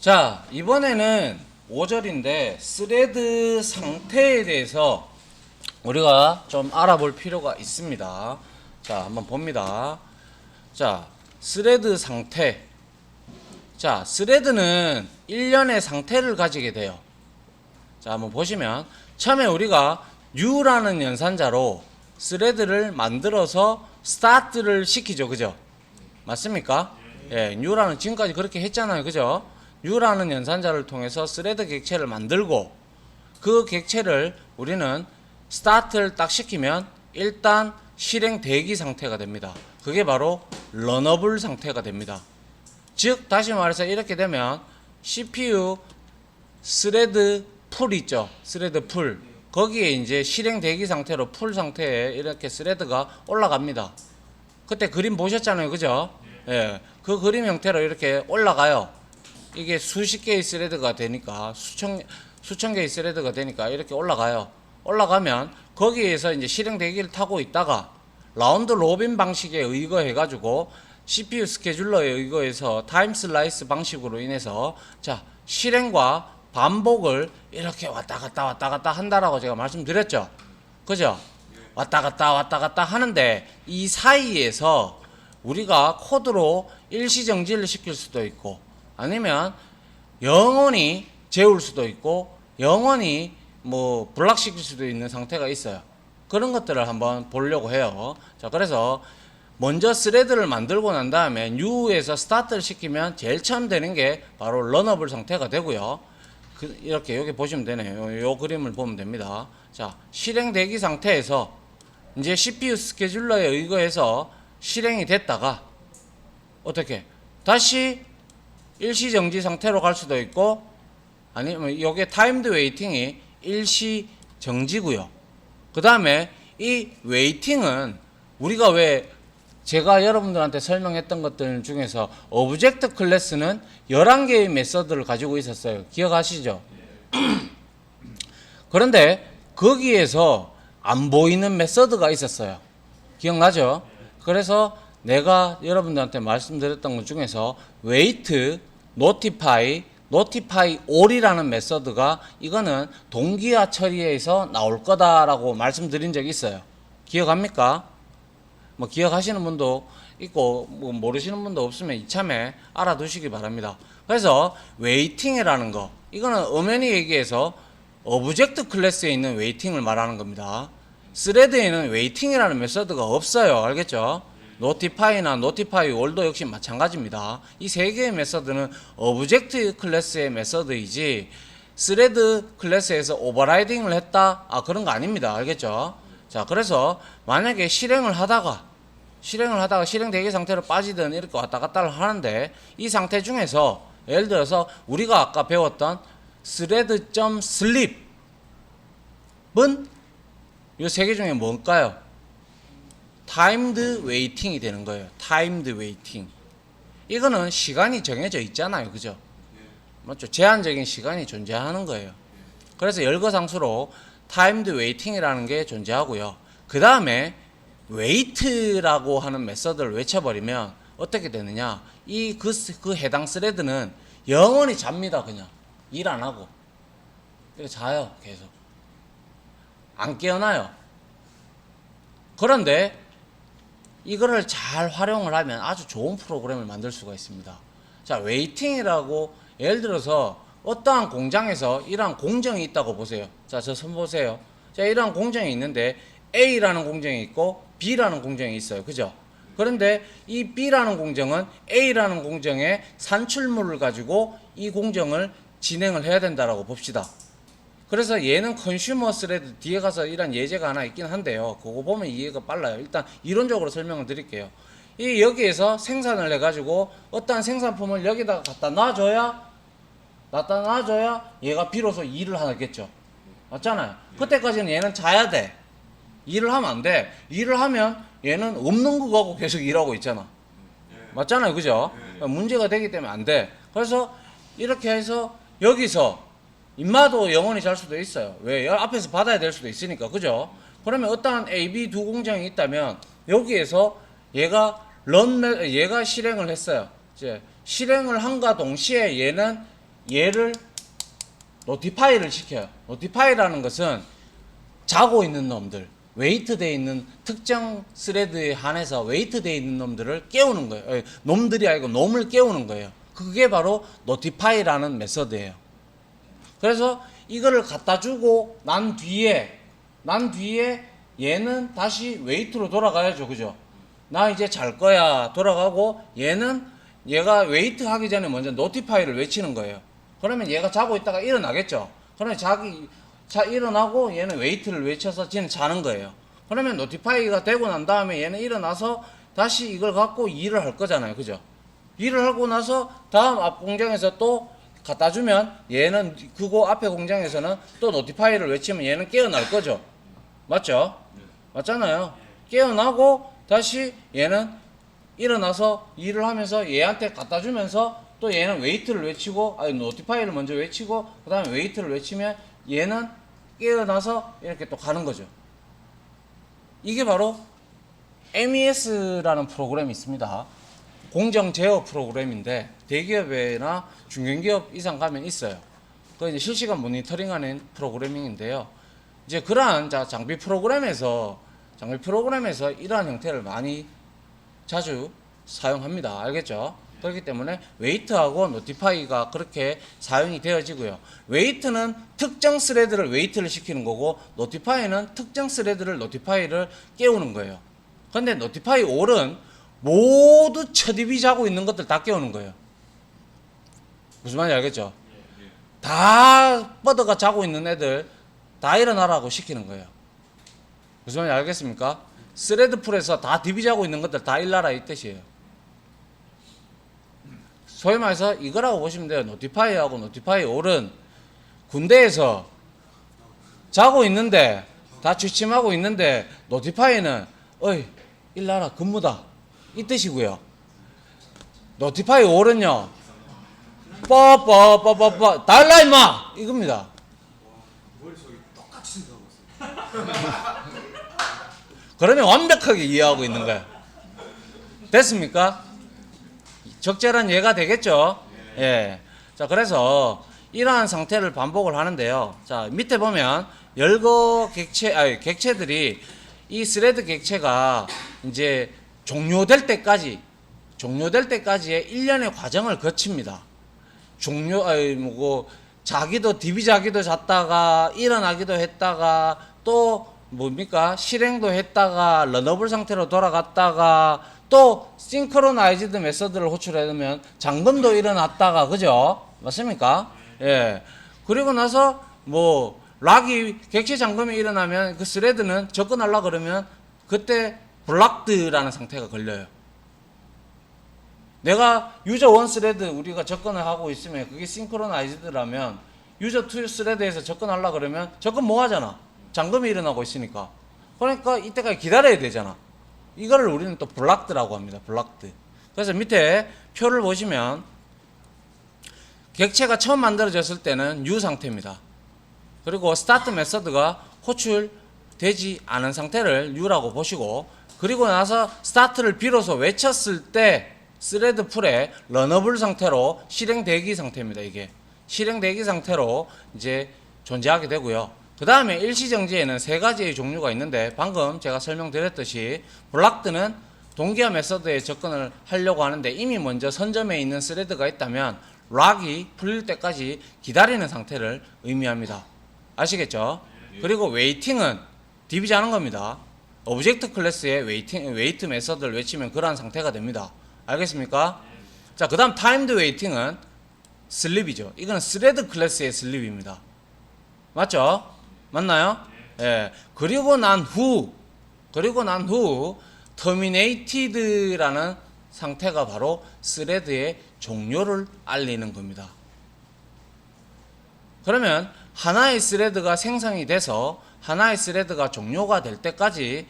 자, 이번에는 5절인데 스레드 상태에 대해서 우리가 좀 알아볼 필요가 있습니다. 자, 한번 봅니다. 자, 스레드 상태. 자, 스레드는 1년의 상태를 가지게 돼요. 자, 한번 보시면 처음에 우리가 U라는 연산자로 스레드를 만들어서 스타트를 시키죠. 그죠? 맞습니까? 예, U라는 지금까지 그렇게 했잖아요. 그죠? U라는 연산자를 통해서 스레드 객체를 만들고 그 객체를 우리는 스타트를 딱 시키면 일단 실행 대기 상태가 됩니다. 그게 바로 러너블 상태가 됩니다. 즉 다시 말해서 이렇게 되면 CPU 스레드 풀 있죠. 스레드 풀. 거기에 이제 실행 대기 상태로 풀 상태에 이렇게 스레드가 올라갑니다. 그때 그림 보셨잖아요. 그죠? 예. 그 그림 형태로 이렇게 올라가요. 이게 수십 개의 스레드가 되니까 수천 수천 개의 스레드가 되니까 이렇게 올라가요. 올라가면 거기에서 이제 실행 대기를 타고 있다가 라운드 로빈 방식에 의거해 가지고 CPU 스케줄러에 의거해서 타임 슬라이스 방식으로 인해서 자 실행과 반복을 이렇게 왔다 갔다 왔다 갔다 한다라고 제가 말씀드렸죠. 그죠? 왔다 갔다 왔다 갔다 하는데 이 사이에서 우리가 코드로 일시 정지를 시킬 수도 있고 아니면 영원히 재울 수도 있고 영원히 뭐 블락시킬 수도 있는 상태가 있어요. 그런 것들을 한번 보려고 해요. 자, 그래서 먼저 스레드를 만들고 난 다음에 U에서 스타트를 시키면 제일 처음 되는 게 바로 런어블 상태가 되고요. 그, 이렇게 여기 보시면 되네요. 요, 요 그림을 보면 됩니다. 자, 실행 대기 상태에서 이제 CPU 스케줄러에 의거해서 실행이 됐다가 어떻게 다시 일시 정지 상태로 갈 수도 있고 아니면 요게 타임드 웨이팅이 일시 정지고요. 그 다음에 이 웨이팅은 우리가 왜 제가 여러분들한테 설명했던 것들 중에서 오브젝트 클래스는 11개의 메서드를 가지고 있었어요. 기억하시죠? 그런데 거기에서 안 보이는 메서드가 있었어요. 기억나죠? 그래서 내가 여러분들한테 말씀드렸던 것 중에서 wait, notify, notify all이라는 메서드가 이거는 동기화 처리에서 나올 거다라고 말씀드린 적이 있어요. 기억합니까? 뭐 기억하시는 분도 있고 뭐 모르시는 분도 없으면 이참에 알아두시기 바랍니다. 그래서 웨이팅이라는 거 이거는 엄연히 얘기해서 오브젝트 클래스에 있는 웨이팅을 말하는 겁니다. 스레드에는 웨이팅이라는 메서드가 없어요. 알겠죠? 노티파이나 노티파이 월도 역시 마찬가지입니다. 이 세 개의 메서드는 오브젝트 클래스의 메서드이지 스레드 클래스에서 오버라이딩을 했다? 아 그런 거 아닙니다. 알겠죠? 자, 그래서 만약에 실행을 하다가 실행을 하다가 실행 대기 상태로 빠지든 이렇게 왔다 갔다를 하는데 이 상태 중에서 예를 들어서 우리가 아까 배웠던 thread.sleep은 이 세 개 중에 뭘까요? Timed waiting이 되는 거예요. timed waiting. 이거는 시간이 정해져 있잖아요. 그죠? 맞죠? 제한적인 시간이 존재하는 거예요. 그래서 열거상수로 timed waiting이라는 게 존재하고요. 그 다음에 wait라고 하는 메서드를 외쳐버리면 어떻게 되느냐? 이 그 그 해당 스레드는 영원히 잡니다. 그냥 일 안 하고 자요. 계속 안 깨어나요. 그런데 이거를 잘 활용을 하면 아주 좋은 프로그램을 만들 수가 있습니다. 자, 웨이팅이라고 예를 들어서 어떠한 공장에서 이러한 공정이 있다고 보세요. 자, 저 선 보세요. 자, 이러한 공정이 있는데 A라는 공정이 있고 B라는 공정이 있어요. 그죠? 그런데 이 B라는 공정은 A라는 공정의 산출물을 가지고 이 공정을 진행을 해야 된다라고 봅시다. 그래서 얘는 컨슈머 스레드 뒤에 가서 이런 예제가 하나 있긴 한데요. 그거 보면 이해가 빨라요. 일단 이론적으로 설명을 드릴게요. 이 여기에서 생산을 해가지고 어떠한 생산품을 여기다가 갖다 놔줘야 갖다 놔줘야 얘가 비로소 일을 하겠죠. 맞잖아요. 그때까지는 얘는 자야 돼. 일을 하면 안 돼. 일을 하면 얘는 없는 거 갖고 계속 일하고 있잖아. 맞잖아요. 그죠? 문제가 되기 때문에 안 돼. 그래서 이렇게 해서 여기서 인마도 영원히 잘 수도 있어요. 왜? 앞에서 받아야 될 수도 있으니까. 그죠? 그러면 어떠한 A, B 두 공정이 있다면 여기에서 얘가 런, 얘가 실행을 했어요. 이제 실행을 한과 동시에 얘는 얘를 노티파이를 시켜요. 노티파이라는 것은 자고 있는 놈들, 웨이트 돼 있는 특정 스레드에 한해서 웨이트 돼 있는 놈들을 깨우는 거예요. 에, 놈들이 아니고 놈을 깨우는 거예요. 그게 바로 노티파이라는 메서드예요. 그래서 이거를 갖다 주고 난 뒤에 난 뒤에 얘는 다시 웨이트로 돌아가야죠. 그죠? 나 이제 잘 거야. 돌아가고 얘는 얘가 웨이트 하기 전에 먼저 노티파이를 외치는 거예요. 그러면 얘가 자고 있다가 일어나겠죠. 그러면 자기 자 일어나고 얘는 웨이트를 외쳐서 지는 자는 거예요. 그러면 노티파이가 되고 난 다음에 얘는 일어나서 다시 이걸 갖고 일을 할 거잖아요. 그죠? 일을 하고 나서 다음 앞 공장에서 또 갖다 주면 얘는 그거 앞에 공장에서는 또 노티파이를 외치면 얘는 깨어날 거죠. 맞죠? 맞잖아요. 깨어나고 다시 얘는 일어나서 일을 하면서 얘한테 갖다 주면서 또 얘는 웨이트를 외치고 아니 노티파이를 먼저 외치고 그다음에 웨이트를 외치면 얘는 깨어나서 이렇게 또 가는 거죠. 이게 바로 MES라는 프로그램이 있습니다. 공정 제어 프로그램인데 대기업이나 중견기업 이상 가면 있어요. 그 이제 실시간 모니터링하는 프로그래밍인데요. 이제 그러한 자 장비 프로그램에서 장비 프로그램에서 이러한 형태를 많이 자주 사용합니다. 알겠죠? 그렇기 때문에 웨이트하고 노티파이가 그렇게 사용이 되어지고요. 웨이트는 특정 스레드를 웨이트를 시키는 거고 노티파이는 특정 스레드를 노티파이를 깨우는 거예요. 근데 노티파이 올은 모두 첫입이 자고 있는 것들 다 깨우는 거예요. 무슨 말인지 알겠죠? 다 뻗어가 자고 있는 애들 다 일어나라고 시키는 거예요. 무슨 말인지 알겠습니까? 스레드 풀에서 다 디비 자고 있는 것들 다 일나라 이 뜻이에요. 소위 말해서 이거라고 보시면 돼요. 노티파이하고 노티파이 올은 군대에서 자고 있는데 다 취침하고 있는데 노티파이는 어이 일나라 근무다 이 뜻이고요. 노티파이 올은요 뻐뻐뻐뻐뻐 달라 임마 이겁니다. 그러면 완벽하게 이해하고 있는 거예요. 됐습니까? 적절한 이해가 되겠죠? 예. 자, 그래서 이러한 상태를 반복을 하는데요. 자, 밑에 보면 열거 객체, 아니, 객체들이 이 스레드 객체가 이제 종료될 때까지, 종료될 때까지의 일련의 과정을 거칩니다. 종료, 아니, 뭐고, 자기도, 디비 자기도 잤다가, 일어나기도 했다가, 또, 뭡니까? 실행도 했다가, 런어블 상태로 돌아갔다가, 또, 싱크로나이즈드 메서드를 호출해두면, 잠금도 일어났다가, 그죠? 맞습니까? 예. 그리고 나서, 뭐, 락이, 객체 잠금이 일어나면, 그 스레드는 접근하려 그러면, 그때, 블락드라는 상태가 걸려요. 내가 유저 원 스레드 우리가 접근을 하고 있으면 그게 싱크로나이즈드라면 유저 투 스레드에서 접근하려 그러면 접근 못 하잖아. 잠금이 일어나고 있으니까. 그러니까 이때까지 기다려야 되잖아. 이거를 우리는 또 블락드라고 합니다. 블락드. 그래서 밑에 표를 보시면 객체가 처음 만들어졌을 때는 U 상태입니다. 그리고 스타트 메서드가 호출 되지 않은 상태를 U라고 보시고 그리고 나서 스타트를 비로소 외쳤을 때 스레드 풀에 런어블 상태로 실행 대기 상태입니다. 이게 실행 대기 상태로 이제 존재하게 되고요. 그 다음에 일시정지에는 세 가지의 종류가 있는데 방금 제가 설명드렸듯이 블락드는 동기화 메서드에 접근을 하려고 하는데 이미 먼저 선점에 있는 스레드가 있다면 락이 풀릴 때까지 기다리는 상태를 의미합니다. 아시겠죠? 그리고 웨이팅은 디비지 하는 겁니다. 오브젝트 클래스의 웨이팅, 웨이트 메서드를 외치면 그러한 상태가 됩니다. 알겠습니까? 자, 그 다음 타임드 웨이팅은 슬립이죠. 이거는 스레드 클래스의 슬립입니다. 맞죠? 맞나요? 예. 그리고 난 후, 그리고 난 후, terminated라는 상태가 바로 스레드의 종료를 알리는 겁니다. 그러면 하나의 스레드가 생성이 돼서 하나의 스레드가 종료가 될 때까지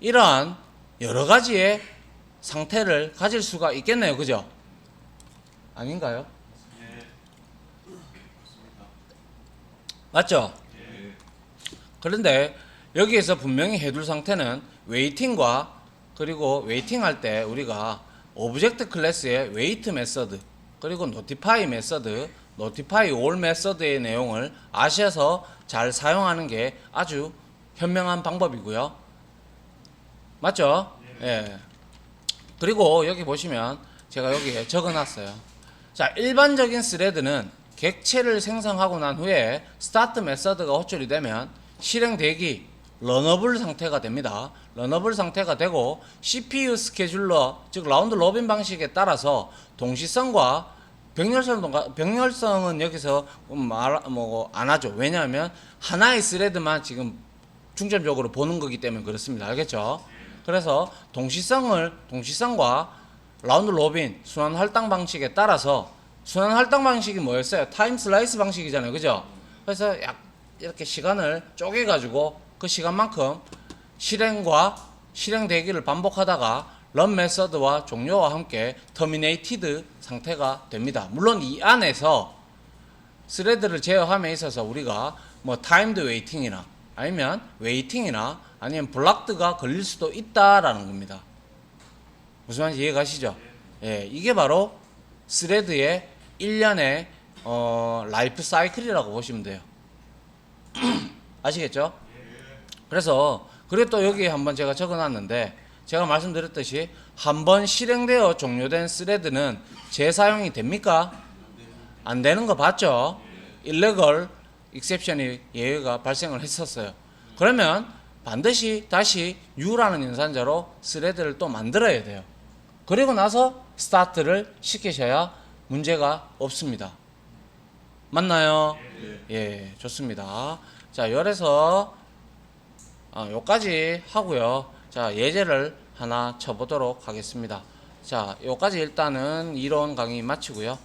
이러한 여러 가지의 상태를 가질 수가 있겠네요. 그죠? 아닌가요? 맞죠? 그런데 여기에서 분명히 해둘 상태는 웨이팅과 그리고 웨이팅 할 때 우리가 오브젝트 클래스의 웨이트 메서드 그리고 노티파이 메서드 notify all method의 내용을 아셔서 잘 사용하는 게 아주 현명한 방법이고요. 맞죠? 예. 그리고 여기 보시면 제가 여기에 적어놨어요. 자, 일반적인 스레드는 객체를 생성하고 난 후에 스타트 메서드가 호출이 되면 실행 대기 런어블 상태가 됩니다. 런어블 상태가 되고 CPU 스케줄러 즉 라운드 로빈 방식에 따라서 동시성과 병렬성 병렬성은 여기서 말뭐안 하죠. 왜냐하면 하나의 스레드만 지금 중점적으로 보는 거기 때문에 그렇습니다. 알겠죠? 그래서 동시성을 동시성과 라운드 로빈 순환 할당 방식에 따라서 순환 할당 방식이 뭐였어요? 타임 슬라이스 방식이잖아요. 그죠? 그래서 약 이렇게 시간을 쪼개 가지고 그 시간만큼 실행과 실행 대기를 반복하다가 런 메서드와 종료와 함께 터미네이티드 상태가 됩니다. 물론 이 안에서 스레드를 제어함에 있어서 우리가 뭐 타임드 웨이팅이나 아니면 웨이팅이나 아니면 블락드가 걸릴 수도 있다라는 겁니다. 무슨 말인지 이해 가시죠? 예, 이게 바로 스레드의 1년의 어, 라이프 사이클이라고 보시면 돼요. 아시겠죠? 그래서 그리고 또 여기 한번 제가 적어놨는데 제가 말씀드렸듯이 한 번 실행되어 종료된 스레드는 재사용이 됩니까? 안 되는 거 봤죠? illegal exception이 예외가 발생을 했었어요. 그러면 반드시 다시 U라는 연산자로 스레드를 또 만들어야 돼요. 그리고 나서 스타트를 시키셔야 문제가 없습니다. 맞나요? 예, 좋습니다. 자, 열에서 아, 요까지 하고요. 자, 예제를 하나 쳐보도록 하겠습니다. 자, 요까지 일단은 이론 강의 마치고요.